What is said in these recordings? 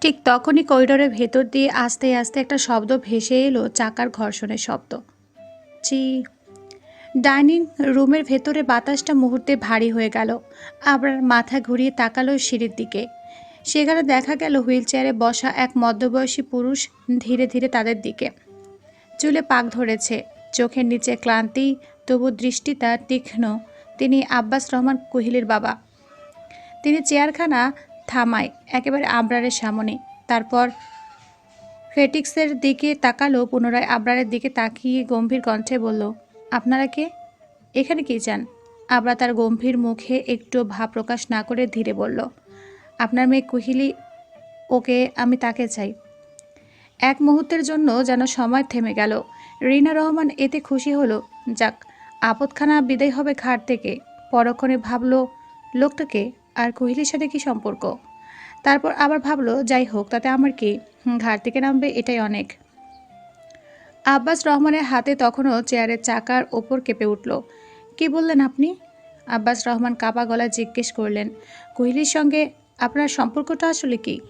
ঠিক তখনই করিডোরের ভেতর দিয়ে আস্তে আস্তে একটা শব্দ ভেসে এলো চাকার ঘর্ষণের শব্দ। চি ডাইনিং রুমের ভেতরে বাতাসটা মুহূর্তে ভারী হয়ে গেল। আবার মাথা ঘুরিয়ে তাকালো সিঁড়ির দিকে। সেখানে দেখা গেল হুইল চেয়ারে বসা এক মধ্যবয়সী পুরুষ ধীরে ধীরে তাদের দিকে। চুলে পাক ধরেছে। চোখের নিচে ক্লান্তি, তবু দৃষ্টি তার তীক্ষ্ণ। তিনি আব্বাস রহমান কোহিলির বাবা। তিনি চেয়ারখানা থামায়, একেবারে আবরারের সামনে। তারপর ফেটিক্সের দিকে তাকালো, পুনরায় আবরারের দিকে তাকিয়ে গম্ভীর কণ্ঠে বলল, আপনারা কে? এখানে কি চান আবরা তার গম্ভীর মুখে একটু ভাব প্রকাশ না করে ধীরে বলল, আপনার মেয়ে কুহিলি, ওকে আমি তাকে চাই। এক মুহূর্তের জন্য যেন সময় থেমে গেল। রিনা রহমান এতে খুশি হলো, যাক, আপদখানা বিদায় হবে ঘাট থেকে। পরক্ষণে ভাবল লোকটাকে আর কোহলির সাথে কি সম্পর্ক? তারপর আবার ভাবলো, যাই হোক, তাতে আমার কি? ঘাট থেকে নামবে, এটাই অনেক। আব্বাস রহমানের হাতে তখনও চেয়ারের চাকার ওপর কেঁপে উঠল। কি বললেন আপনি? আব্বাস রহমান কাপা গলায় জিজ্ঞেস করলেন, কোহলির সঙ্গে আপনার সম্পর্কটা আসলে কি?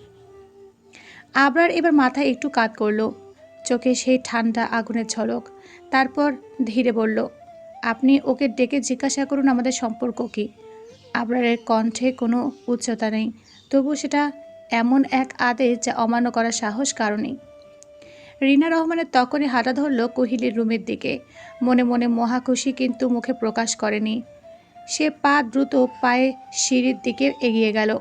আবরার এবার মাথায় একটু কাত করল, চোখে সেই ঠান্ডা আগুনের ঝলক। তারপর ধীরে বলল, আপনি ওকে ডেকে জিজ্ঞাসা করুন আমাদের সম্পর্ক কি? আবরারের কণ্ঠে কোনো উচ্চতা নেই তবু সেটা এমন এক আদেশ যা অমান্য করার সাহস কারণেই। রিনা রহমানের তখনই হাঁটা ধরল কোহিলির রুমের দিকে। মনে মনে মহা খুশি কিন্তু মুখে প্রকাশ করেনি। সে পা দ্রুত পায়ে সিঁড়ির দিকে এগিয়ে গেল।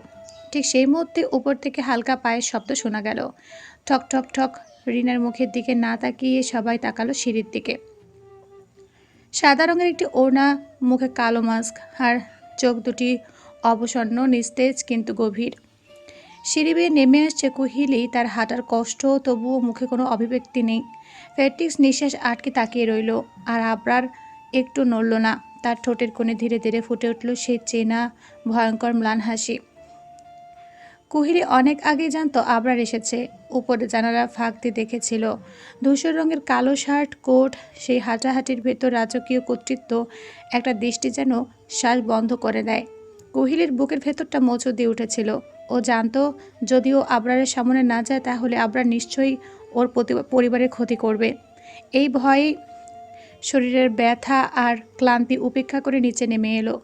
ঠিক সেই মুহূর্তে উপর থেকে হালকা পায়ের শব্দ শোনা গেল। ঠক ঠক ঠক রিনার মুখের দিকে না তাকিয়ে সবাই তাকালো সিঁড়ির দিকে। সাদা রঙের একটি ওড়না, মুখে কালো মাস্ক আর চোখ দুটি অবসন্ন, নিস্তেজ কিন্তু গভীর। সিঁড়ি বেয়ে নেমে আসছে কুহিলি, তার হাঁটার কষ্ট, তবুও মুখে কোনো অভিব্যক্তি নেই। ফেটিক্স নিঃশ্বাস আটকে তাকিয়ে রইল, আর আবরার একটু নড়ল না। তার ঠোঁটের কোণে ধীরে ধীরে ফুটে উঠল সে চেনা, ভয়ঙ্কর, ম্লান হাসি। কুহিলি অনেক আগে জানতো আবরার এসেছে। উপরে জানালা ফাঁক দিয়ে দেখেছিল ধূসর রঙের কালো শার্ট, কোট, সেই হাঁটাহাঁটির ভেতর রাজকীয় কর্তৃত্ব, একটা দৃষ্টি যেন শ্বাস বন্ধ করে দেয় কোহিলির বুকের ভেতরটা মোচড় দিয়ে উঠেছিল। ও জানতো, যদিও আবরারের সামনে না যায় তাহলে আবরার নিশ্চয়ই ওর পরিবারের ক্ষতি করবে। এই ভয়ে শরীরের ব্যথা আর ক্লান্তি উপেক্ষা করে নিচে নেমে এলো।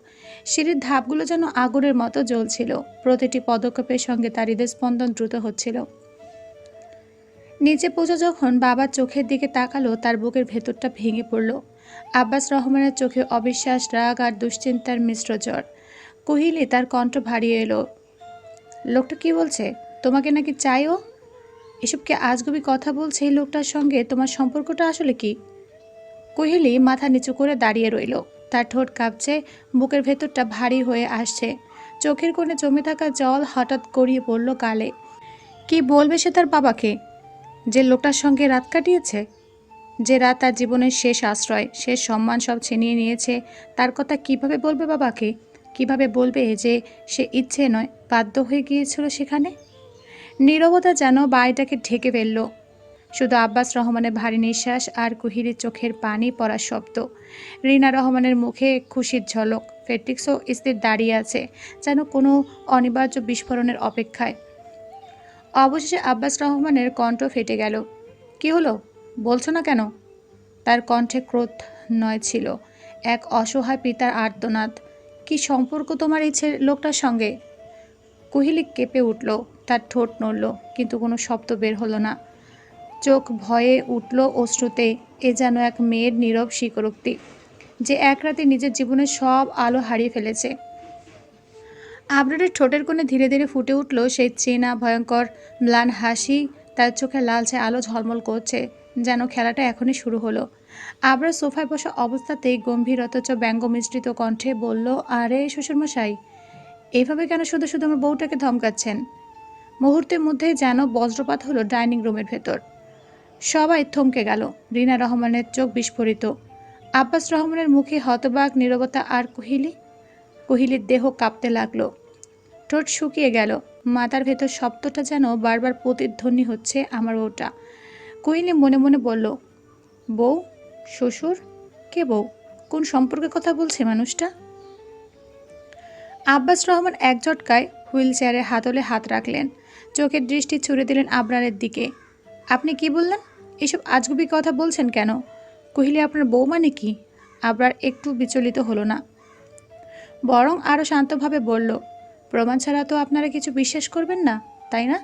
সিঁড়ির ধাপগুলো যেন আগুনের মতো জ্বলছিল। প্রতিটি পদক্ষেপের সঙ্গে তার হৃদস্পন্দন দ্রুত হচ্ছিল। নিচে পৌঁছে যখন বাবার চোখের দিকে তাকালো, তার বুকের ভেতরটা ভেঙে পড়ল। আব্বাস রহমানের চোখে অবিশ্বাস, রাগ আর দুশ্চিন্তার মিশ্র জ্বর। কহিলি তার কণ্ঠ ভারিয়ে এলো, লোকটা কি বলছে? তোমাকে নাকি চাইও? এসব কি আজগুবি কথা বলছে এই লোকটার সঙ্গে? তোমার সম্পর্কটা আসলে কি? কোহেলি মাথা নিচু করে দাঁড়িয়ে রইল। তার ঠোঁট কাঁপছে, বুকের ভেতরটা ভারী হয়ে আসছে। চোখের কোণে জমে থাকা জল হঠাৎ গড়িয়ে পড়ল গালে কি বলবে সে তার বাবাকে? যে লোকটার সঙ্গে রাত কাটিয়েছে? যে রাত তার জীবনের শেষ আশ্রয় শেষ সম্মান সব ছিনিয়ে নিয়েছে, তার কথা কীভাবে বলবে বাবাকে? কীভাবে বলবে যে সে ইচ্ছে নয় বাধ্য হয়ে গিয়েছিল সেখানে? নীরবতা যেন বাড়িটাকে ঢেকে ফেলল। শুধু আব্বাস রহমানের ভারী নিঃশ্বাস আর কুহিরির চোখের পানি পড়ার শব্দ। রিনা রহমানের মুখে খুশির ঝলক। ফেটিক্সও স্থির দাঁড়িয়ে আছে, যেন কোনো অনিবার্য বিস্ফোরণের অপেক্ষায়। অবশেষে আব্বাস রহমানের কণ্ঠ ফেটে গেল। কি হলো? বলছো না কেন? তার কণ্ঠে ক্রোধ নয় ছিল। এক অসহায় পিতার আর্তনাদ। কি সম্পর্ক তোমার এই ছে- লোকটার সঙ্গে? কুহিলি কেঁপে উঠল। তার ঠোঁট নড়ল, কিন্তু কোনো শব্দ বের হলো না। চোখ ভয়ে উঠল অশ্রুতে, এ যেন এক মেয়ের নীরব স্বীকারোক্তি, যে এক রাতে নিজের জীবনের সব আলো হারিয়ে ফেলেছে। আবরারের ঠোঁটের কোণে ধীরে ধীরে ফুটে উঠল সেই চেনা, ভয়ঙ্কর, ম্লান হাসি, তার চোখে লালচে আলো ঝলমল করছে, যেন খেলাটা এখনই শুরু হলো। আবরার সোফায় বসা অবস্থাতেই গম্ভীর অথচ ব্যঙ্গ মিশ্রিত কণ্ঠে বলল, আরে, শ্বশুরমশাই, এভাবে কেন শুধু শুধু আমার বউটাকে ধমকাচ্ছেন? মুহূর্তের মধ্যে যেন বজ্রপাত হলো ডাইনিং রুমের ভেতর। সবাই থমকে গেল। রিনা রহমানের চোখ বিস্ফোরিত। আব্বাস রহমানের মুখে হতবাক নীরবতা আর কোহিলি? কুহিলির দেহ কাঁপতে লাগল। ঠোঁট শুকিয়ে গেল। মাথার ভেতর শব্দটা যেন বারবার প্রতিধ্বনি হচ্ছে আমার ওটা। কোহিলি মনে মনে বলল, বউ, শ্বশুর? কে বউ? কোন সম্পর্কে কথা বলছে মানুষটা? আব্বাস রহমান এক ঝটকায় হুইল চেয়ারে হাতলে হাত রাখলেন। চোখের দৃষ্টি ছুড়ে দিলেন আবরারের দিকে। আপনি কি বললেন? এসব আজগুবি কথা বলছেন কেন? কহিলে, আপনার বউ মানে কি? আবরার একটু বিচলিত হলো না। বরং আরও শান্তভাবে বলল, প্রমাণ ছাড়া তো আপনারা কিছু বিশ্বাস করবেন না, তাই না?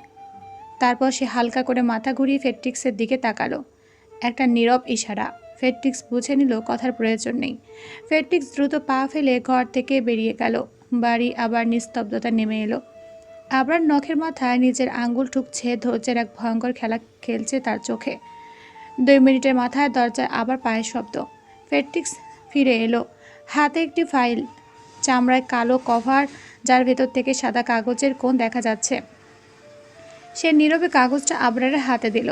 তারপর সে হালকা করে মাথা ঘুরিয়ে ফেট্রিক্সের দিকে তাকালো। একটা নীরব ইশারা। ফেট্রিক্স বুঝে নিল কথার প্রয়োজন নেই। ফেট্রিক্স দ্রুত পা ফেলে ঘর থেকে বেরিয়ে গেল। বাড়ি আবার নিস্তব্ধতা নেমে এলো। আবার নখের মাথায় নিজের আঙ্গুল ঠুকছে, ধৈর্যের এক ভয়ঙ্কর খেলা খেলছে তার চোখে। দুই মিনিটের মাথায় দরজায় আবার পায়ের শব্দ। ফেট্রিক্স ফিরে এলো। হাতে একটি ফাইল, চামড়ায় কালো কভার, যার ভেতর থেকে সাদা কাগজের কোণ দেখা যাচ্ছে। সে নীরবে কাগজটা আবরারের হাতে দিল।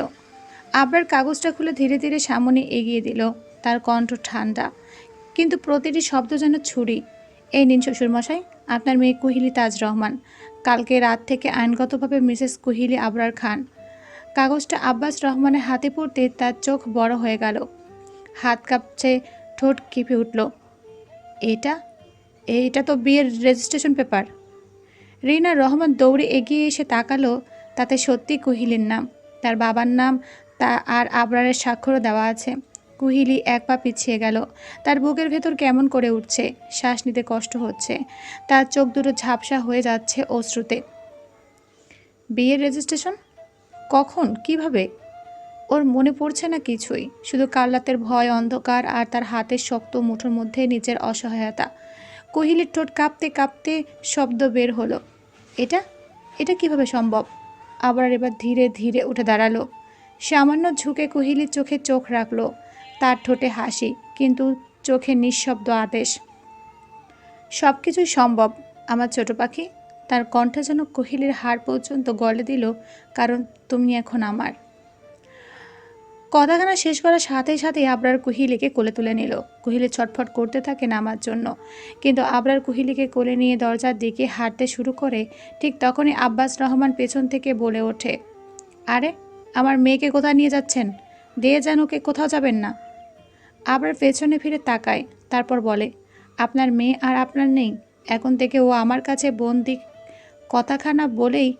আবরার কাগজটা খুলে ধীরে ধীরে সামনে এগিয়ে দিল। তার কণ্ঠ ঠান্ডা, কিন্তু প্রতিটি শব্দ যেন ছুরি। এই নিন শ্বশুরমশাই, আপনার মেয়ে কুহিলি তাজ রহমান। কালকে রাত থেকে আইনগতভাবে মিসেস কুহিলি আবরার খান। কাগজটা আব্বাস রহমানের হাতে পড়তে তার চোখ বড় হয়ে গেল। হাত কাঁপছে, ঠোঁট কেঁপে উঠল। এটা? এটা তো বিয়ের রেজিস্ট্রেশন পেপার রিনা রহমান দৌড়ে এগিয়ে এসে তাকালো, তাতে সত্যি কুহিলির নাম। তার বাবার নাম তা আর আবরারের স্বাক্ষরও দেওয়া আছে। কুহিলি এক পা পিছিয়ে গেল। তার বুকের ভেতর কেমন করে উঠছে, শ্বাস নিতে কষ্ট হচ্ছে। তার চোখ দুটো ঝাপসা হয়ে যাচ্ছে অশ্রুতে। বিয়ের রেজিস্ট্রেশন কখন? কীভাবে? ওর মনে পড়ছে না কিছুই। শুধু কাল্লাতের ভয়, অন্ধকার আর তার হাতের শক্ত মুঠোর মধ্যে নিজের অসহায়তা। কোহিলির ঠোঁট কাঁপতে কাঁপতে শব্দ বের হলো। এটা? এটা কীভাবে সম্ভব? আবার এবার ধীরে ধীরে উঠে দাঁড়াল। সামান্য ঝুঁকে কোহিলির চোখে চোখ রাখল। তার ঠোঁটে হাসি, কিন্তু চোখে নিঃশব্দ আদেশ। সব কিছুই সম্ভব, আমার ছোট পাখি। তার কণ্ঠ যেন কোহিলির হাড় পর্যন্ত গলে দিল, কারণ তুমি এখন আমার। কথাখানা শেষ করার সাথে সাথেই আবরার কুহিলিকে কোলে তুলে নিল। কুহিলি ছটফট করতে থাকে নামার জন্য, কিন্তু আবরার কুহিলিকে কোলে নিয়ে দরজার দিকে হাঁটতে শুরু করে, ঠিক তখনই আব্বাস রহমান পেছন থেকে বলে ওঠে, আরে, আমার মেয়েকে কোথায় নিয়ে যাচ্ছেন? দিয়ে যেন ওকে কোথাও যাবেন না। আবার পেছনে ফিরে তাকায়, তারপর বলে, আপনার মেয়ে আর আপনার নেই। এখন থেকে ও আমার কাছে বন্দি কথাখানা বলেই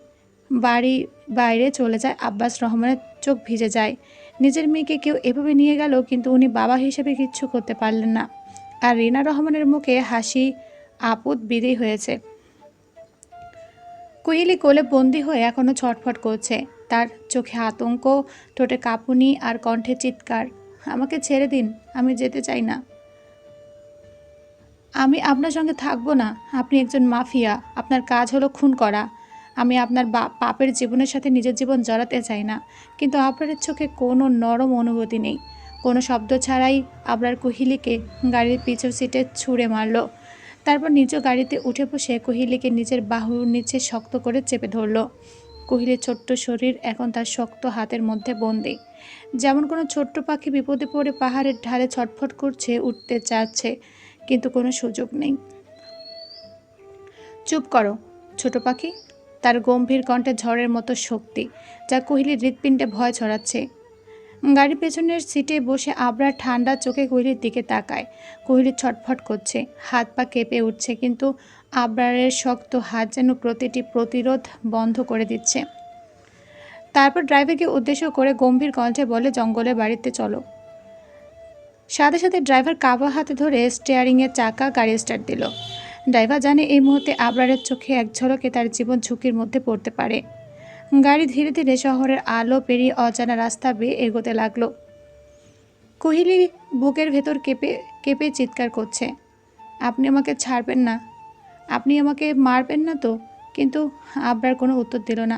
বাড়ি বাইরে চলে যায়। আব্বাস রহমানের চোখ ভিজে যায়। নিজের মেয়েকে কেউ এভাবে নিয়ে গেল, কিন্তু উনি বাবা হিসেবে কিচ্ছু করতে পারলেন না। আর রিনা রহমানের মুখে হাসি, আপদ বিদেয় হয়েছে। কোয়েলি কোলে বন্দি হয়ে এখনও ছটফট করছে। তার চোখে আতঙ্ক, ঠোঁটে কাঁপুনি আর কণ্ঠে চিৎকার। আমাকে ছেড়ে দিন, আমি যেতে চাই না। আমি আপনার সঙ্গে থাকব না, আপনি একজন মাফিয়া, আপনার কাজ হলো খুন করা। আমি আপনার পাপের জীবনের সাথে নিজের জীবন জড়াতে চাই না, কিন্তু আপনার চোখে কোনো নরম অনুভূতি নেই। কোনো শব্দ ছাড়াই আপনার কোহিলিকে গাড়ির পিছর সিটে ছুঁড়ে মারল। তারপর নিজ গাড়িতে উঠে বসে কোহিলিকে নিজের বাহুর নিচে শক্ত করে চেপে ধরল। কোহিলির ছোট্ট শরীর, এখন তার শক্ত হাতের মধ্যে বন্দি। যেমন কোনো ছোট্ট পাখি বিপদে পড়ে পাহাড়ের ঢালে ছটফট করছে, উঠতে চাচ্ছে, কিন্তু কোনো সুযোগ নেই। চুপ করো, ছোট পাখি। তার গম্ভীর কণ্ঠে ঝড়ের মতো শক্তি, যা কোহলির হৃৎপিণ্ডে ভয় ছড়াচ্ছে। গাড়ির পেছনের সিটে বসে আবরা ঠান্ডা চোখে কোহলির দিকে তাকায়। কোহলি ছটফট করছে। হাত পা কেঁপে উঠছে, কিন্তু আবরারের শক্ত হাত যেন প্রতিটি প্রতিরোধ বন্ধ করে দিচ্ছে। তারপর ড্রাইভারকে উদ্দেশ্য করে গম্ভীর কণ্ঠে বলে জঙ্গলে বাড়িতে চলো। সাথে সাথে ড্রাইভার কাবা হাতে ধরে স্টিয়ারিংয়ের চাকা গাড়ি স্টার্ট দিল। ড্রাইভার জানে এই মুহূর্তে আবরারের চোখে এক ঝলকে তার জীবন ঝুঁকির মধ্যে পড়তে পারে। গাড়ি ধীরে ধীরে শহরের আলো পেরিয়ে অজানা রাস্তা বেয়ে এগোতে লাগল। কোহিলি বুকের ভেতর কেঁপে কেঁপে চিৎকার করছে, আপনি আমাকে ছাড়বেন না। আপনি আমাকে মারবেন না তো? কিন্তু আবরার কোনো উত্তর দিল না।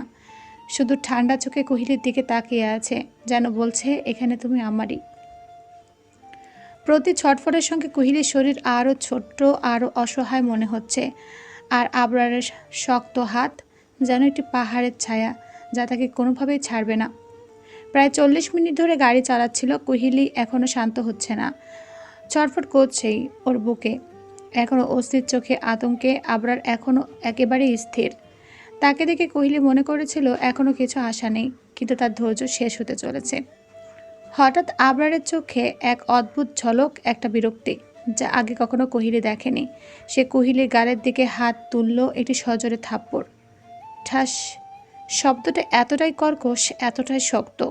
শুধু ঠান্ডা চোখে কোহিলির দিকে তাকিয়ে আছে, যেন বলছে, এখানে তুমি আমারই। প্রতি ছটফটের সঙ্গে কোহিলির শরীর আরও ছোট্ট, আরও অসহায় মনে হচ্ছে, আর আবরারের শক্ত হাত যেন একটি পাহাড়ের ছায়া যা তাকে কোনোভাবেই ছাড়বে না। প্রায় চল্লিশ মিনিট ধরে গাড়ি চালাচ্ছিল, কোহিলি এখনও শান্ত হচ্ছে না। ছটফট করছেই ওর বুকে। এখনও অস্থির চোখে আতঙ্কে আবরার এখনও একেবারেই স্থির। তাকে দেখে কোহলি মনে করেছিল এখনও কিছু আশা নেই, কিন্তু তার ধৈর্য শেষ হতে চলেছে। হঠাৎ আবরারের চোখে এক অদ্ভুত ঝলক, একটা বিরক্তি, যা আগে কখনো কোহিলি দেখেনি। সে কোহিলির গালের দিকে হাত তুলল একটি সজোরে থাপ্পড়। ঠাস, শব্দটা এতটাই কর্কশ, এতটাই শক্ত।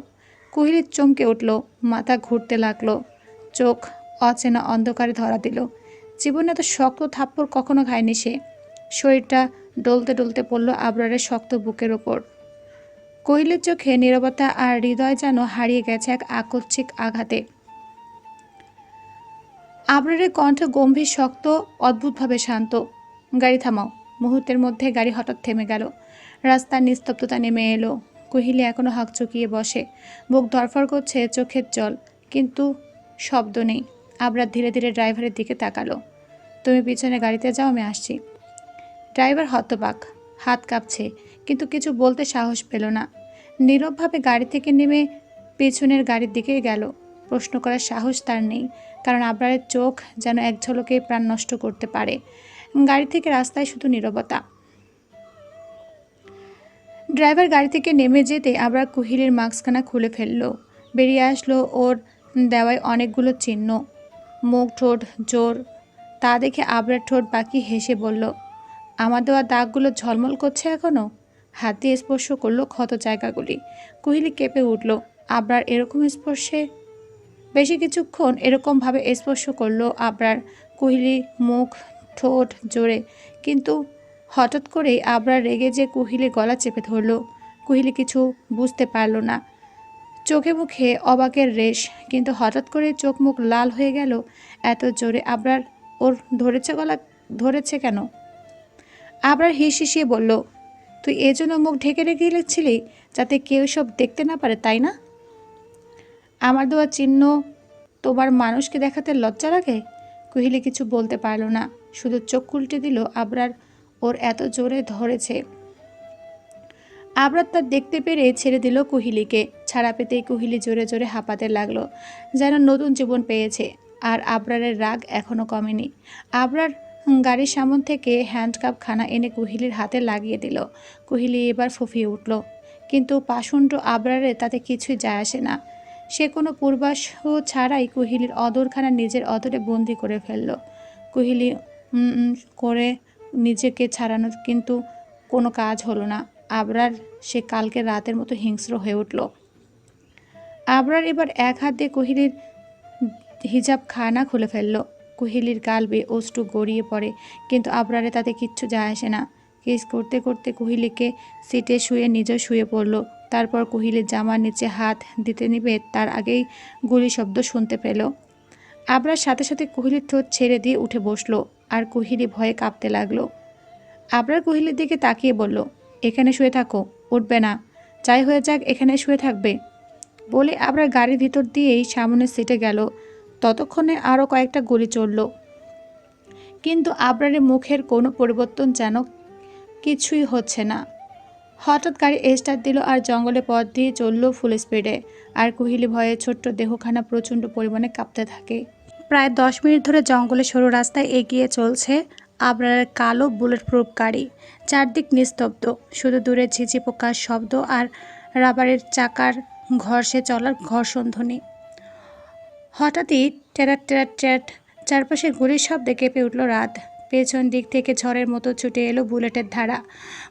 কুহিলির চমকে উঠল, মাথা ঘুরতে লাগল, চোখ অচেনা অন্ধকারে ধরা দিল। জীবনে এত শক্ত থাপ্পড় কখনো খায়নি সে। শরীরটা ডলতে ডলতে পড়ল আবরারের শক্ত বুকের ওপর। কোহিলের চোখে নীরবতা আর হৃদয় যেন হারিয়ে গেছে এক আকস্মিক আঘাতে। আবরারের কণ্ঠ গম্ভীর, শক্ত, অদ্ভুতভাবে শান্ত। গাড়ি থামাও। মুহূর্তের মধ্যে গাড়ি হঠাৎ থেমে গেল। রাস্তার নিস্তব্ধতা নেমে এলো। কোহিলি, এখনও হাঁক চুকিয়ে বসে। বুক ধরফর করছে চোখের জল, কিন্তু শব্দ নেই। আবরার ধীরে ধীরে ড্রাইভারের দিকে তাকালো। তুমি পিছনে গাড়িতে যাও, আমি আসছি। ড্রাইভার হতবাক, হাত কাঁপছে, কিন্তু কিছু বলতে সাহস পেল না। নীরবভাবে গাড়ি থেকে নেমে পেছনের গাড়ির দিকে গেল। প্রশ্ন করার সাহস তার নেই, কারণ আবরারের চোখ যেন এক ঝলকেই প্রাণ নষ্ট করতে পারে। গাড়ি থেকে রাস্তায় শুধু নীরবতা। ড্রাইভার গাড়ি থেকে নেমে যেতে আবরার কুহিলির মাস্কখানা খুলে ফেলল। বেরিয়ে আসলো ওর দেওয়ায় অনেকগুলো চিহ্ন। মুখ, ঠোঁট, জোর, তা দেখে আবরার ঠোঁট বাকি হেসে বলল, আমার দেওয়া দাগগুলো ঝলমল করছে এখনও হাত দিয়ে স্পর্শ করল ক্ষত জায়গাগুলি। কুহিলি কেঁপে উঠল, আবরার এরকম স্পর্শে? বেশি কিছুক্ষণ এরকমভাবে স্পর্শ করল আবরার। কুহিলি মুখ, ঠোঁট জোরে, কিন্তু হঠাৎ করেই আবরার রেগে যে কুহিলি গলা চেপে ধরলো। কুহিলি কিছু বুঝতে পারল না। চোখে মুখে অবাকের রেশ, কিন্তু হঠাৎ করে চোখ মুখ লাল হয়ে গেল। এত জোরে আবরার, ওর ধরেছে গলা, ধরেছে কেন? আবরার হিস হিসিয়ে বলল, তুই এজন্য মুখ ঢেকে রেখে গেছিলি যাতে কেউ সব দেখতে না পারে, তাই না? আমার দেওয়া চিহ্ন তোমার মানুষকে দেখাতে লজ্জা লাগে? কুহিলি কিছু বলতে পারল না। শুধু চোখ উল্টে দিল আবরার ওর এত জোরে ধরেছে। আবরার তার দেখতে পেরে ছেড়ে দিল কুহিলিকে। ছাড়া পেতেই কুহিলি জোরে জোরে হাঁপাতে লাগল, যেন নতুন জীবন পেয়েছে, আর আবরারের রাগ এখনও কমেনি। আবরার গাড়ির সামন থেকে হ্যান্ডকাপ খানা এনে কুহিলির হাতে লাগিয়ে দিল। কুহিলি এবার ফুফিয়ে উঠল। কিন্তু পাষণ্ড আবরারে তাতে কিছুই যায় আসে না। সে কোনো পূর্বাস ছাড়াই কুহিলির অদরখানা নিজের অদরে বন্দি করে ফেলল। কুহিলি করে নিজেকে ছাড়ানোর কিন্তু কোনো কাজ হলো না। আবরার সে কালকে রাতের মতো হিংস্র হয়ে উঠল। আবরার এবার এক হাত দিয়ে কুহিলির হিজাব খানা খুলে ফেলল। কুহিলির গাল বেয়ে অষ্টু গড়িয়ে পড়ে, কিন্তু আবরারে তাতে কিচ্ছু যায় আসে না। কেস করতে করতে কুহিলিকে সিটে শুয়ে নিজেও শুয়ে পড়ল। তারপর কুহিলির জামার নিচে হাত দিতে নিবে তার আগেই গুলি শব্দ শুনতে পেল। আবরার সাথে সাথে কুহিলির ঠোঁট ছেড়ে দিয়ে উঠে বসল। আর কুহিলি ভয়ে কাঁপতে লাগল। আবরার কুহিলির দিকে তাকিয়ে বলল, এখানে শুয়ে থাকো, উঠবে না। যাই হয়ে যাক, এখানে শুয়ে থাকবে। বলে আবরার গাড়ির ভিতর দিয়েই সামনের সিটে গেল। ততক্ষণে আরও কয়েকটা গুলি চলল। কিন্তু আবরারের মুখের কোনো পরিবর্তন যেন কিছুই হচ্ছে না। হঠাৎ গাড়ি স্টার্ট দিল আর জঙ্গলে পথ দিয়ে চলল ফুল স্পিডে আর কুহিলি ভয়ে ছোট্ট দেহখানা প্রচণ্ড পরিমাণে কাঁপতে থাকে। প্রায় দশ মিনিট ধরে জঙ্গলে সরু রাস্তায় এগিয়ে চলছে আবরারের কালো বুলেট প্রুফ গাড়ি। চারদিক নিস্তব্ধ। শুধু দূরে ঝিঝি পোকার শব্দ আর রাবারের চাকার ঘর্ষে চলার ঘর্ষণ ধ্বনি হঠাৎই টেরাট টেরাট ট্যাট চারপাশে গুলির শব্দে কেঁপে উঠল রাত। পেছন দিক থেকে ঝড়ের মতো ছুটে এলো বুলেটের ধারা।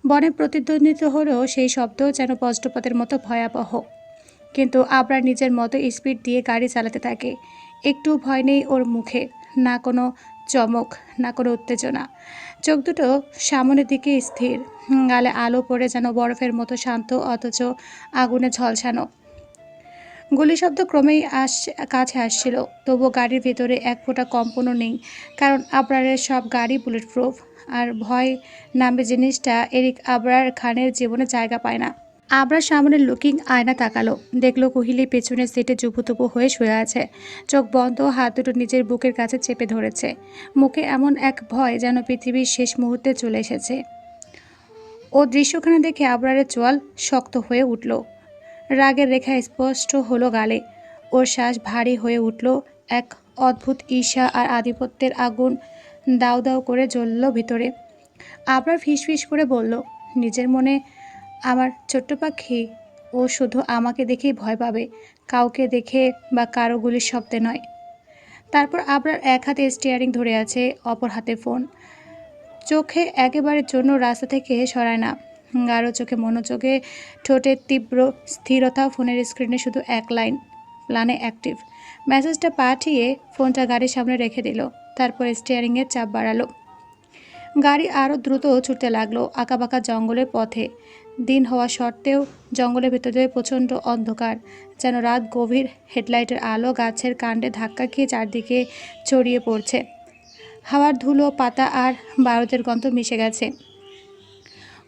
বনে প্রতিদ্বন্দ্বিত হলেও সেই শব্দও যেন বজ্রপাতের মতো ভয়াবহ। কিন্তু আবরার নিজের মতো স্পিড দিয়ে গাড়ি চালাতে থাকে। একটু ভয় নেই ওর মুখে। না কোনো চমক, না কোনো উত্তেজনা। চোখ দুটো সামনের দিকে স্থির। গালে আলো পড়ে যেন বরফের মতো শান্ত, অথচ আগুনে ঝলসানো। গুলি শব্দ ক্রমেই আস, কাছে আসছিল। তবু গাড়ির ভেতরে এক ফোঁটা কম্পনও নেই, কারণ আবরারের সব গাড়ি বুলেট প্রুফ আর ভয় নামে জিনিসটা এরিক আবরার খানের জীবনে জায়গা পায় না। আবরার সামনে লুকিং আয়না তাকালো। দেখল কোহিলি পেছনের সিটে জুপুতুপু হয়ে শুয়ে আছে। চোখ বন্ধ, হাত দুটো নিজের বুকের কাছে চেপে ধরেছে। মুখে এমন এক ভয় যেন পৃথিবীর শেষ মুহূর্তে চলে এসেছে। ও দৃশ্যখানে দেখে আবরারের চোয়াল শক্ত হয়ে উঠল। রাগের রেখা স্পষ্ট হলো গালে। ওর শ্বাস ভারী হয়ে উঠল। এক অদ্ভুত ঈর্ষা আর আধিপত্যের আগুন দাউ দাউ করে জ্বলল ভিতরে। আবার ফিসফিস করে বলল, নিজের মনে আমার ছোট্ট পাখি, ও শুধু আমাকে দেখেই ভয় পাবে, কাউকে দেখে বা কারও গুলির শব্দে নয়। তারপর আবরার এক হাতে স্টিয়ারিং ধরে আছে অপর হাতে ফোন চোখে একেবারের জন্য রাস্তা থেকে সরায় না। গাঢ় চোখে মনোযোগে ঠোঁটের তীব্র স্থিরতা, ফোনের স্ক্রিনে শুধু এক লাইন প্ল্যানে অ্যাক্টিভ মেসেজটা পাঠিয়ে ফোনটা গাড়ির সামনে রেখে দিল, তারপর স্টিয়ারিংয়ের চাপ বাড়ালো। গাড়ি আরও দ্রুত ছুটতে লাগল, আঁকাবাঁকা জঙ্গলের পথে। দিন হওয়া সত্ত্বেও জঙ্গলের ভেতরে প্রচণ্ড অন্ধকার। যেন রাত গভীর হেডলাইটের আলো গাছের কাণ্ডে ধাক্কা খেয়ে চারদিকে ছড়িয়ে পড়ছে। হাওয়ার ধুলো, পাতা আর বারুদের গন্ধ মিশে গেছে।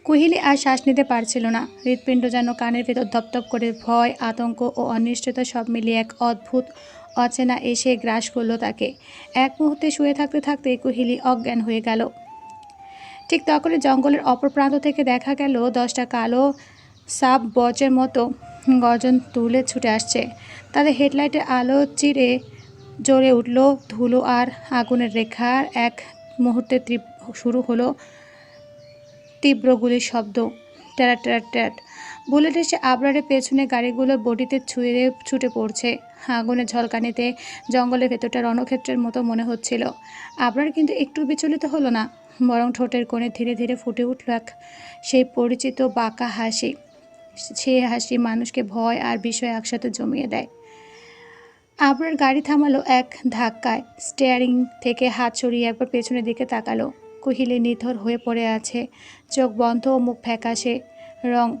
কুহিলি আর শ্বাস নিতে পারছিল না। হৃৎপিণ্ড যেন কানের ভেতর ধপধপ করে ভয়, আতঙ্ক ও অনিশ্চয়তা সব মিলিয়ে এক অদ্ভুত, অচেনা এসে গ্রাস করল তাকে। এক মুহূর্তে শুয়ে থাকতে থাকতে কুহিলি অজ্ঞান হয়ে গেল। ঠিক তখনই জঙ্গলের অপর প্রান্ত থেকে দেখা গেল দশটা কালো সাপ বচের মতো গর্জন তুলে ছুটে আসছে। তাদের হেডলাইটের আলো চিরে জ্বলে উঠল। ধুলো আর আগুনের রেখার এক মুহূর্তে শুরু হলো। তীব্র গুলির শব্দ। ট্যারা ট্যারা ট্যাট। বুলেট এসে আবরারের পেছনে গাড়িগুলো বডিতে ছুঁয়ে ছুটে পড়ছে। আগুনের ঝলকানিতে জঙ্গলের ভেতরটা রণক্ষেত্রের মতো মনে হচ্ছিল। আবরার কিন্তু একটু বিচলিত হলো না। বরং ঠোঁটের কোণে ধীরে ধীরে ফুটে উঠল এক সেই পরিচিত বাঁকা হাসি। সে হাসি মানুষকে ভয় আর বিষয় একসাথে জমিয়ে দেয়। আবরার গাড়ি থামালো এক ধাক্কায়। স্টিয়ারিং থেকে হাত সরিয়ে একবার পেছনের দিকে তাকালো। কুহিলি নিথর হয়ে পড়ে আছে। চোখ বন্ধ ও মুখ ফ্যাকাশে। রং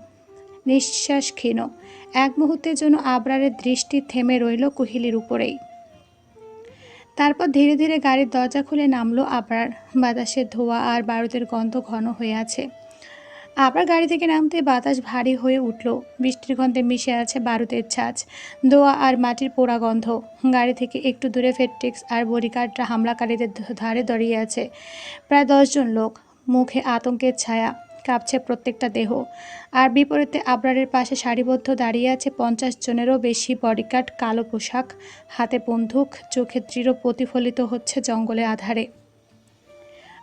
নিঃশ্বাস ক্ষীণ এক মুহূর্তের জন্য আবরারের দৃষ্টি থেমে রইল কুহিলির উপরেই। তারপর ধীরে ধীরে গাড়ির দরজা খুলে নামলো আবরার। বাতাসের ধোয়া আর বারুদের গন্ধ ঘন হয়ে আছে। আবার গাড়ি থেকে নামতে বাতাস ভারী হয়ে উঠল। বৃষ্টির গন্ধে মিশে আছে বারুদের ছাঁচ দোয়া আর মাটির পোড়া গন্ধ। গাড়ি থেকে একটু দূরে ফেট্রিক্স আর বডিগার্ডরা হামলাকারীদের ধারে দাঁড়িয়ে আছে। প্রায় দশজন লোক, মুখে আতঙ্কের ছায়া। কাঁপছে প্রত্যেকটা দেহ। আর বিপরীতে আবরারের পাশে সারিবদ্ধ দাঁড়িয়ে আছে পঞ্চাশ জনেরও বেশি বডিগার্ড, কালো পোশাক, হাতে বন্দুক, চোখে দৃঢ় প্রতিফলিত হচ্ছে জঙ্গলের আধারে।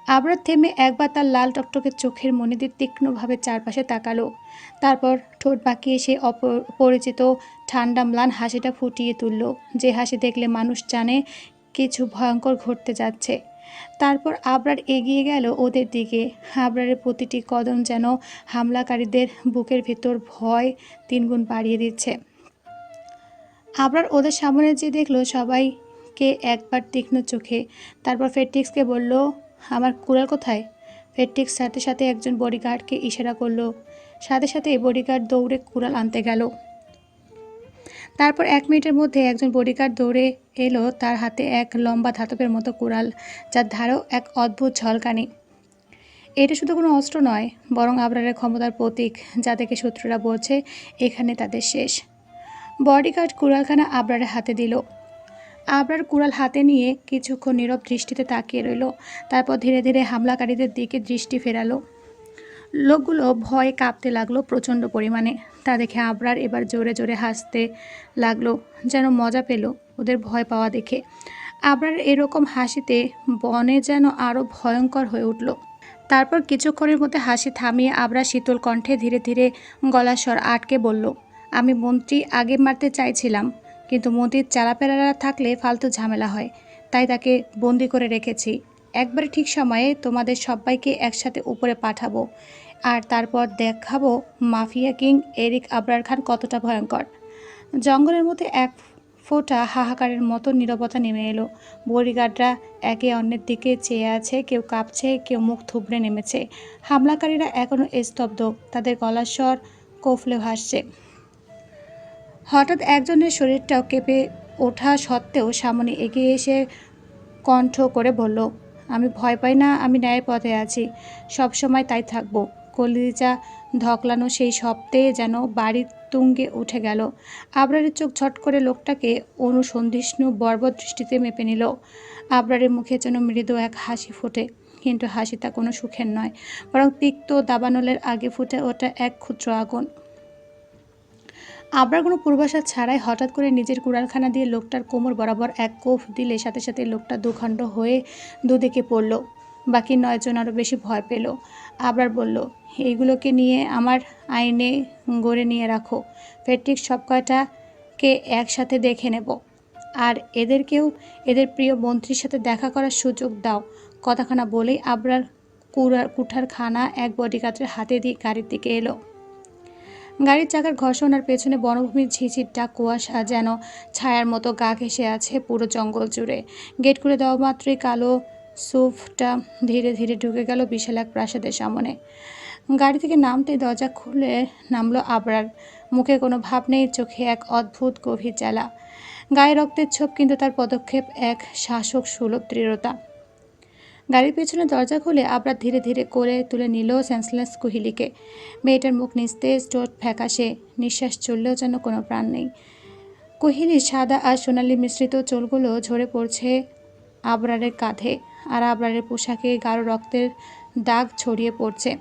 আবরার থেমে একবার তার লাল টকটকে চোখের মনিতে তীক্ষ্ণভাবে চারপাশে তাকালো। তারপর ঠোঁট বাঁকিয়ে সে অপরিচিত, ঠান্ডা, ম্লান হাসিটা ফুটিয়ে তুলল। যে হাসি দেখলে মানুষ জানে, কিছু ভয়ঙ্কর ঘটতে যাচ্ছে। তারপর আবরার এগিয়ে গেল ওদের দিকে। আবরারের প্রতিটি কদম যেন হামলাকারীদের বুকের ভিতর ভয় তিনগুণ বাড়িয়ে দিচ্ছে। আবরার ওদের সামনে যে দেখল সবাইকে একবার তীক্ষ্ণ চোখে। তারপর ফেট্রিক্সকে বলল, আমার কুড়াল কোথায়? ফেট্রিক্স সাথে সাথে একজন বডিগার্ডকে ইশারা করল। সাথে সাথে বডিগার্ড দৌড়ে কুড়াল আনতে গেল। তারপর এক মিনিটের মধ্যে একজন বডিগার্ড দৌড়ে এলো তার হাতে এক লম্বা ধাতবের মতো কুড়াল, যার ধারেও এক অদ্ভুত ঝলকানি। এটা শুধু কোনো অস্ত্র নয়, বরং আবরারের ক্ষমতার প্রতীক, যা থেকে শত্রুরা বলছে, এখানে তাদের শেষ। বডিগার্ড কুড়ালখানা আবরারের হাতে দিল। আবরার কুড়াল হাতে নিয়ে কিছুক্ষণ নীরব দৃষ্টিতে তাকিয়ে রইল, তারপর ধীরে ধীরে হামলাকারীদের দিকে দৃষ্টি ফেরালো। লোকগুলো ভয়ে কাঁপতে লাগল প্রচণ্ড পরিমাণে। তা দেখে আবরার এবার জোরে জোরে হাসতে লাগল, যেন মজা পেল ওদের ভয় পাওয়া দেখে। আবরার এরকম হাসিতে বনে যেন আরও ভয়ঙ্কর হয়ে উঠল। তারপর কিছুক্ষণের মধ্যে হাসি থামিয়ে আবরা শীতল কণ্ঠে ধীরে ধীরে গলার স্বর আটকে বলল, আমি মন্ত্রী আগে মারতে চাইছিলাম, কিন্তু মন্ত্রীর চালাপেরারা থাকলে ফালতু ঝামেলা হয়, তাই তাকে বন্দি করে রেখেছি। একবারে ঠিক সময়ে তোমাদের সবাইকে একসাথে উপরে পাঠাবো আর তারপর দেখাবো mafia king Eric Abrar Khan কতটা ভয়ঙ্কর। জঙ্গলের মধ্যে এক ফোঁটা হাহাকারের মতো নীরবতা নেমে এলো। বডিগার্ডরা একে অন্যের দিকে চেয়ে আছে, কেউ কাঁপছে, কেউ মুখ থুবড়ে নেমেছে। হামলাকারীরা এখনও স্তব্ধ, তাদের গলার স্বর কফলে ভাসছে। হঠাৎ একজনের শরীরটাও কেঁপে ওঠা সত্ত্বেও সামনে এগিয়ে এসে কণ্ঠ করে বলল, আমি ভয় পাই না, আমি ন্যায় পথে আছি সব সময় তাই থাকব। কলিজা ধকলানো সেই শব্দে যেন বাড়ির তুঙ্গে উঠে গেল। আবরারের চোখ ছট করে লোকটাকে অনুসন্ধিষ্ণু বর্বর দৃষ্টিতে মেপে নিল। আবরারের মুখে যেন মৃদু এক হাসি ফোটে, কিন্তু হাসিটা কোনো সুখের নয়, বরং তিক্ত দাবানলের আগে ফুটে ওটা এক ক্ষুদ্র আগুন। আবরার কোনো পূর্বাশা ছাড়াই হঠাৎ করে নিজের কুড়ালখানা দিয়ে লোকটার কোমর বরাবর এক কোফ দিলে সাথে সাথে লোকটা দুখণ্ড হয়ে দুদিকে পড়ল। বাকি নয়জন আরও বেশি ভয় পেল। আবার বলল এইগুলোকে নিয়ে আমার আইনে গড়ে নিয়ে রাখো। ফেট্রিক সব কয়টাকে একসাথে দেখে নেব। আর এদেরকেও এদের প্রিয় মন্ত্রীর সাথে দেখা করার সুযোগ দাও। কথাখানা বলেই আবরার কুড়ার কুঠার খানা এক বডিগার্ডের হাতে দিয়ে গাড়ির দিকে এলো। গাড়ির চাকার ঘর্ষণ আর পেছনে বনভূমির ঝিঝিরটা কুয়াশা যেন ছায়ার মতো গা ঘেসে আছে পুরো জঙ্গল জুড়ে। গেট খুলে দেওয়া মাত্রই কালো সুফটা ধীরে ধীরে ঢুকে গেল বিশাল এক প্রাসাদের সামনে। গাড়ি থেকে নামতে দরজা খুলে নামলো আবরার। মুখে কোনো ভাব নেই, চোখে এক অদ্ভুত গভীর জ্বালা। গায়ে রক্তের ছোপ, কিন্তু তার পদক্ষেপ এক শাসক সুলভ দৃঢ়তা। গাড়ির পেছনে দরজা খুলে আবরার ধীরে ধীরে করে তুলে নিল সেন্সলেস কুহিলিকে। মেয়েটার মুখ নিস্তেজ চোট ফ্যাকাশে, নিঃশ্বাস চললেও যেন কোনো প্রাণ নেই। কুহিলির সাদা আর সোনালি মিশ্রিত চুলগুলো ঝরে পড়ছে আবরারের কাঁধে আর আবরারের পোশাকে গাঢ় রক্তের দাগ ছড়িয়ে পড়ছে।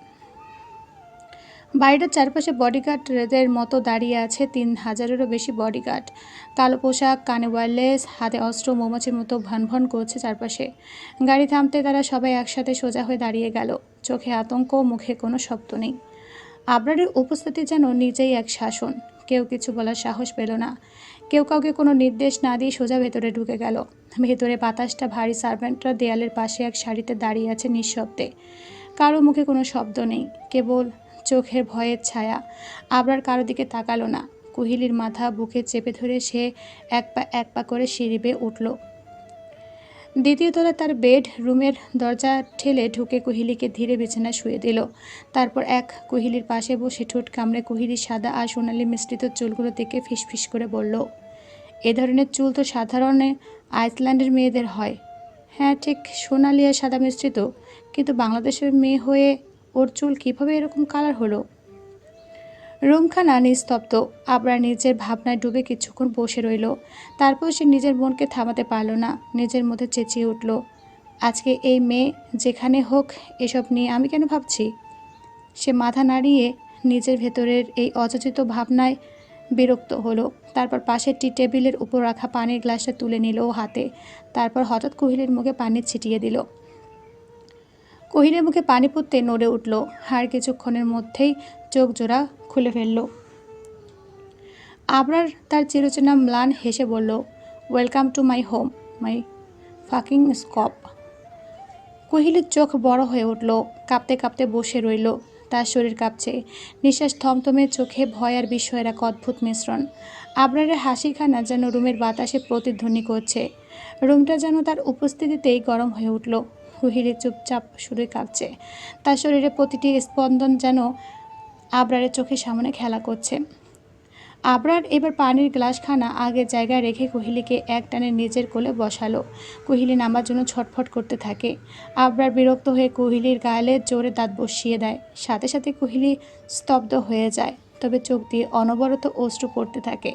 বাড়িটার চারপাশে বডিগার্ডদের মতো দাঁড়িয়ে আছে তিন হাজারেরও বেশি বডিগার্ড কালো পোশাক, কানে ওয়্যারলেস হাতে অস্ত্র, মৌমাছির মতো ভনভন করছে চারপাশে। গাড়ি থামতে তারা সবাই একসাথে সোজা হয়ে দাঁড়িয়ে গেল। চোখে আতঙ্ক, মুখে কোনো শব্দ নেই। আবরারের উপস্থিতি যেন নিজেই এক শাসন। কেউ কিছু বলার সাহস পেল না। কেউ কাউকে কোনো নির্দেশ না দিয়ে সোজা ভেতরে ঢুকে গেল। ভেতরে বাতাসটা ভারী সার্ভেন্টরা দেয়ালের পাশে এক শাড়িতে দাঁড়িয়ে আছে নিঃশব্দে। কারও মুখে কোনো শব্দ নেই, কেবল চোখের ভয়ের ছায়া। আবরার কারও দিকে তাকালো না। কুহিলির মাথা বুকে চেপে ধরে সে এক পা এক পা করে সিঁড়ি বেয়ে উঠল। দ্বিতীয় তলায় তার বেড রুমের দরজা ঠেলে ঢুকে কুহিলিকে ধীরে বিছানায় শুয়ে দিল। তারপর এক কুহিলির পাশে বসে ঠোঁট কামড়ে কুহিলির সাদা আর সোনালি মিশ্রিত চুলগুলো দেখে ফিসফিস করে বলল, এ ধরনের চুল তো সাধারণে আইসল্যান্ডের মেয়েদের হয়। হ্যাঁ ঠিক, সোনালি আর সাদা মিশ্রিত। কিন্তু বাংলাদেশের মেয়ে হয়ে ওর চুল কীভাবে এরকম কালার হলো? রুমখানা নিস্তব্ধ। আবরা নিজের ভাবনায় ডুবে কিছুক্ষণ বসে রইল। তারপর সে নিজের মনকে থামাতে পারল না, নিজের মধ্যে চেঁচিয়ে উঠল। আজকে এই মেয়ে, যেখানে হোক, এসব নিয়ে আমি কেন ভাবছি? সে মাথা নাড়িয়ে নিজের ভেতরের এই অযাচিত ভাবনায় বিরক্ত হলো। তারপর পাশের টি টেবিলের উপর রাখা পানির গ্লাসটা তুলে নিল হাতে। তারপর হঠাৎ কোহিলের মুখে পানি ছিটিয়ে দিল। কোহিলের মুখে পানি পড়তে নড়ে উঠল। হাড় কিছুক্ষণের মধ্যেই চোখ জোড়া খুলে ফেলল। আবরার তার চিরচেনা ম্লান হেসে বলল welcome to my home my fucking স্কপ কোহিলের চোখ বড় হয়ে উঠল, কাঁপতে কাঁপতে বসে রইল, তার শরীর কাঁপছে। নিঃশ্বাস থমথমে চোখে ভয় আর বিস্ময়ের এক অদ্ভুত মিশ্রণ। আবরারের হাসিখানা যেন রুমের বাতাসে প্রতিধ্বনি করছে। রুমটা যেন তার উপস্থিতিতেই গরম হয়ে উঠল। কুহিলি চুপচাপ শুরুই কাঁপছে। তার শরীরে প্রতিটি স্পন্দন যেন আবরারের চোখের সামনে খেলা করছে। আবরার এবার পানির গ্লাসখানা আগের জায়গায় রেখে কোহিলিকে এক টানে নিজের কোলে বসালো। কোহিলি নামার জন্য ছটফট করতে থাকে। আবরার বিরক্ত হয়ে কোহিলির গালে জোরে দাঁত বসিয়ে দেয়। সাথে সাথে কোহিলি স্তব্ধ হয়ে যায়, তবে চোখ দিয়ে অনবরত অশ্রু পড়তে থাকে।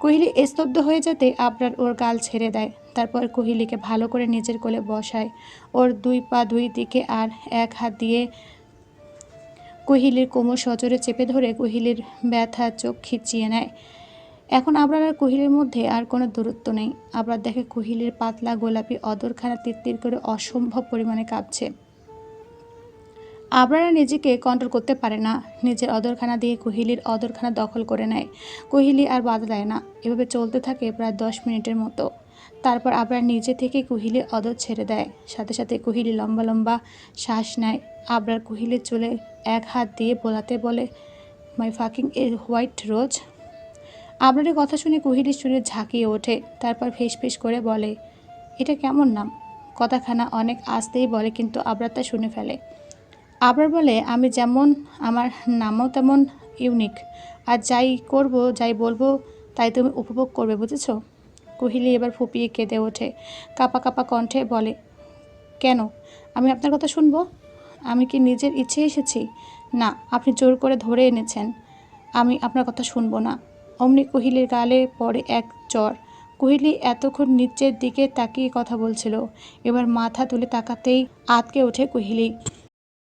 কোহিলি স্তব্ধ হয়ে যেতে আবরার ওর গাল ছেড়ে দেয়। তারপর কোহিলিকে ভালো করে নিজের কোলে বসায়। ওর দুই পা দুই দিকে আর এক হাত দিয়ে কোহিলির কোমর সজোরে চেপে ধরে কোহিলির ব্যথা চোখ খিচিয়ে নেয়। এখন আবরার আর কোহিলির মধ্যে আর কোনো দূরত্ব নেই। আবরার দেখে কোহিলির পাতলা গোলাপি অদরখানা তিরতির করে অসম্ভব পরিমাণে কাঁপছে। আবরারা নিজেকে কন্ট্রোল করতে পারে না। নিজের অদরখানা দিয়ে কোহিলির অদরখানা দখল করে নেয়। কোহিলি আর বাধা দেয় না। এভাবে চলতে থাকে প্রায় দশ মিনিটের মতো। তারপর আবরার নিজে থেকে কুহিলির অদর ছেড়ে দেয়। সাথে সাথে কুহিলি লম্বা লম্বা শ্বাস নেয়। আবরার কুহিলির চুলে এক হাত দিয়ে বোলাতে বলে মাই ফাকিং এ হোয়াইট রোজ আবরারের কথা শুনে কুহিলির শরীর ঝাঁকিয়ে ওঠে। তারপর ফেস ফেস করে বলে, এটা কেমন নাম? কথাখানা অনেক আসতেই বলে, কিন্তু আবরার তা শুনে ফেলে। আবরার বলে, আমি যেমন, আমার নামও তেমন ইউনিক আর যাই করব, যাই বলব, তাই তুমি উপভোগ করবে, বুঝেছ? কোহিলি এবার ফুপিয়ে কেঁদে ওঠে। কাপা কাপা কণ্ঠে বলে, কেন? আমি আপনার কথা শুনব? আমি কি নিজের ইচ্ছে এসেছি? না, আপনি জোর করে ধরে এনেছেন। আমি আপনার কথা শুনব না। অমনি কোহিলির গালে পড়ে এক জ্বর। কোহিলি এতক্ষণ নিচের দিকে তাকিয়ে কথা বলছিল। এবার মাথা তুলে তাকাতেই আতকে ওঠে কোহিলি।